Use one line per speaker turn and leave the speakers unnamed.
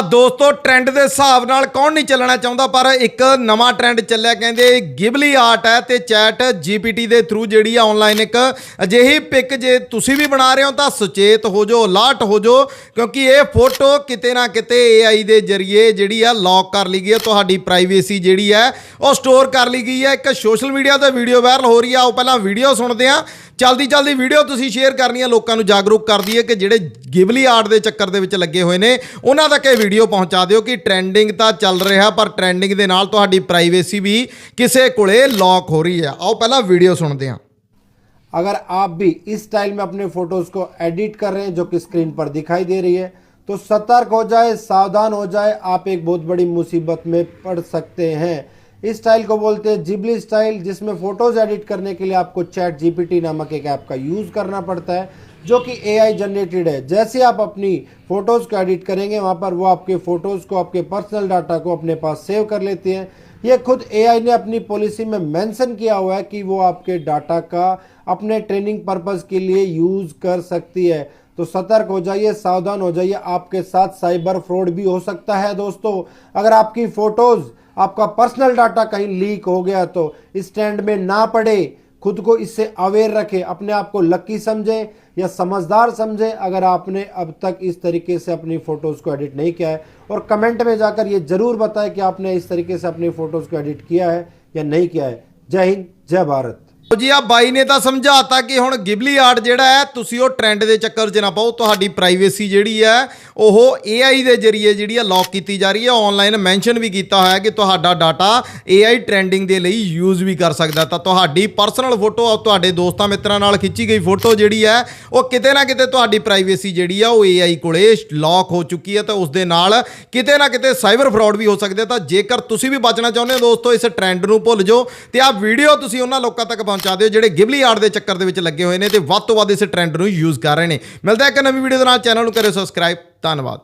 ਤਾਂ ਦੋਸਤੋ ਟ੍ਰੈਂਡ ਦੇ ਹਿਸਾਬ ਨਾਲ ਕੌਣ ਨਹੀਂ ਚੱਲਣਾ ਚਾਹੁੰਦਾ, ਪਰ ਇੱਕ ਨਵਾਂ ਟ੍ਰੈਂਡ ਚੱਲਿਆ, ਕਹਿੰਦੇ ਗਿਬਲੀ ਆਰਟ ਹੈ ਤੇ ਚੈਟ ਜੀਪੀਟੀ ਦੇ ਥਰੂ ਜਿਹੜੀ ਆ ਆਨਲਾਈਨ ਇੱਕ ਅਜਿਹੀ ਪਿਕ ਜੇ ਤੁਸੀਂ ਵੀ ਬਣਾ ਰਹੇ ਹੋ ਤਾਂ ਸੁਚੇਤ ਹੋ ਜਾਓ, ਅਲਰਟ ਹੋ ਜਾਓ, ਕਿਉਂਕਿ ਇਹ ਫੋਟੋ ਕਿਤੇ ਨਾ ਕਿਤੇ AI ਦੇ ਜ਼ਰੀਏ ਜਿਹੜੀ ਆ ਲੌਕ ਕਰ ਲਈ ਗਈ ਹੈ, ਤੁਹਾਡੀ ਪ੍ਰਾਈਵੇਸੀ ਜਿਹੜੀ ਹੈ ਉਹ ਸਟੋਰ ਕਰ ਲਈ ਗਈ ਹੈ। ਇੱਕ ਸੋਸ਼ਲ ਮੀਡੀਆ ਤੇ ਵੀਡੀਓ ਵਾਇਰਲ ਹੋ ਰਹੀ ਆ ਉਹ ਪਹਿਲਾਂ ਵੀਡੀਓ ਸੁਣਦੇ ਆ ਜਲਦੀ ਜਲਦੀ ਵੀਡੀਓ ਤੁਸੀਂ ਸ਼ੇਅਰ ਕਰਨੀ ਹੈ ਲੋਕਾਂ ਨੂੰ ਜਾਗਰੂਕ ਕਰਦੀ ਹੈ ਕਿ ਜਿਹੜੇ ਗਿਬਲੀ ਆਰਟ ਦੇ ਚੱਕਰ ਦੇ ਵਿੱਚ ਲੱਗੇ ਹੋਏ ਨੇ ਉਹਨਾਂ ਤੱਕ ਇਹ ਵੀਡੀਓ ਪਹੁੰਚਾ ਦਿਓ ਕਿ ਟ੍ਰੈਂਡਿੰਗ ਤਾਂ ਚੱਲ ਰਿਹਾ ਪਰ ਟ੍ਰੈਂਡਿੰਗ ਦੇ ਨਾਲ ਤੁਹਾਡੀ ਪ੍ਰਾਈਵੇਸੀ ਵੀ ਕਿਸੇ ਕੋਲੇ ਲੌਕ ਹੋ ਰਹੀ ਹੈ ਆਓ ਪਹਿਲਾਂ ਵੀਡੀਓ ਸੁਣਦੇ ਹਾਂ
अगर आप भी इस स्टाइल में अपने फोटोज को एडिट कर रहे हैं जो कि स्क्रीन पर दिखाई दे रही है तो सतर्क हो जाए सावधान हो जाए आप एक बहुत बड़ी मुसीबत में पड़ सकते हैं इस स्टाइल को बोलते हैं जिबली स्टाइल जिसमें फ़ोटोज़ एडिट करने के लिए आपको चैट जीपीटी नामक एक ऐप का यूज़ करना पड़ता है, जो कि एआई जनरेटेड है। जैसे आप अपनी फ़ोटोज़ को एडिट करेंगे, वहाँ पर वो आपके फ़ोटोज़ को, आपके पर्सनल डाटा को अपने पास सेव कर लेते हैं। ये खुद एआई ने अपनी पॉलिसी में मेंशन किया हुआ है कि वो आपके डाटा का अपने ट्रेनिंग पर्पज़ के लिए यूज़ कर सकती है। तो सतर्क हो जाइए, सावधान हो जाइए। आपके साथ साइबर फ्रॉड भी हो सकता है, दोस्तों। अगर आपकी फ़ोटोज़ आपका पर्सनल डाटा कहीं लीक हो गया तो स्टैंड में ना पड़े, खुद को इससे अवेयर रखें, अपने आप को लक्की समझें या समझदार समझें। अगर आपने अब तक इस तरीके से अपनी फ़ोटोज़ को एडिट नहीं किया है, और कमेंट में जाकर ये ज़रूर बताएँ कि आपने इस तरीके से अपनी फ़ोटोज़ को एडिट किया है या नहीं किया है। जय हिंद, जय भारत।
ਜੀ, ਆ ਬਾਈ ਨੇ ਤਾਂ ਸਮਝਾਤਾ ਕਿ ਹੁਣ ਗਿਬਲੀ ਆਰਟ ਜਿਹੜਾ ਹੈ, ਤੁਸੀਂ ਉਹ ਟ੍ਰੈਂਡ ਦੇ ਚੱਕਰ 'ਚ ਨਾ ਪਾਓ, ਤੁਹਾਡੀ ਪ੍ਰਾਈਵੇਸੀ ਜਿਹੜੀ ਹੈ, ਉਹ AI ਦੇ ਜ਼ਰੀਏ ਜਿਹੜੀ ਆ ਲੌਕ ਕੀਤੀ ਜਾ ਰਹੀ ਹੈ। ਆਨਲਾਈਨ ਮੈਂਸ਼ਨ ਵੀ ਕੀਤਾ ਹੋਇਆ ਕਿ ਤੁਹਾਡਾ ਡਾਟਾ AI ਟ੍ਰੈਂਡਿੰਗ ਦੇ ਲਈ ਯੂਜ਼ ਵੀ ਕਰ ਸਕਦਾ ਤਾਂ ਤੁਹਾਡੀ ਪਰਸਨਲ ਫੋਟੋ ਤੁਹਾਡੇ ਦੋਸਤਾਂ ਮਿੱਤਰਾਂ ਨਾਲ ਖਿੱਚੀ ਗਈ ਫੋਟੋ ਜਿਹੜੀ ਹੈ, ਉਹ ਕਿਤੇ ਨਾ ਕਿਤੇ ਤੁਹਾਡੀ ਪ੍ਰਾਈਵੇਸੀ ਜਿਹੜੀ ਆ, ਉਹ AI ਕੋਲੇ ਲੌਕ ਹੋ ਚੁੱਕੀ ਹੈ। ਤਾਂ ਉਸ ਦੇ ਨਾਲ ਕਿਤੇ ਨਾ ਕਿਤੇ ਸਾਈਬਰ ਫਰਾਡ ਵੀ ਹੋ ਸਕਦਾ ਤਾਂ ਜੇਕਰ ਤੁਸੀਂ ਵੀ ਬਚਣਾ ਚਾਹੁੰਦੇ ਹੋ ਦੋਸਤੋ, ਇਸ ਟ੍ਰੈਂਡ ਨੂੰ ਭੁੱਲ ਜਾਓ। ਤੇ ਆਹ ਵੀਡੀਓ ਤੁਸੀਂ ਉਹਨਾਂ ਲੋਕਾਂ ਤੱਕ ਪਹੁੰਚਾ ਦਿਓ ਜਿਹੜੇ ਗਿਬਲੀ ਆਰਟ ਦੇ ਚੱਕਰ ਦੇ ਵਿੱਚ ਲੱਗੇ ਹੋਏ ਨੇ ਤੇ ਵੱਧ ਤੋਂ ਵੱਧ ਇਸ ਟ੍ਰੈਂਡ ਨੂੰ ਯੂਜ਼ ਕਰ ਰਹੇ ਨੇ। ਮਿਲਦਾ ਹੈ ਇੱਕ ਨਵੀਂ ਵੀਡੀਓ ਦੇ ਨਾਲ। ਚੈਨਲ ਨੂੰ ਕਰਿਓ ਸਬਸਕ੍ਰਾਈਬ ਧੰਨਵਾਦ।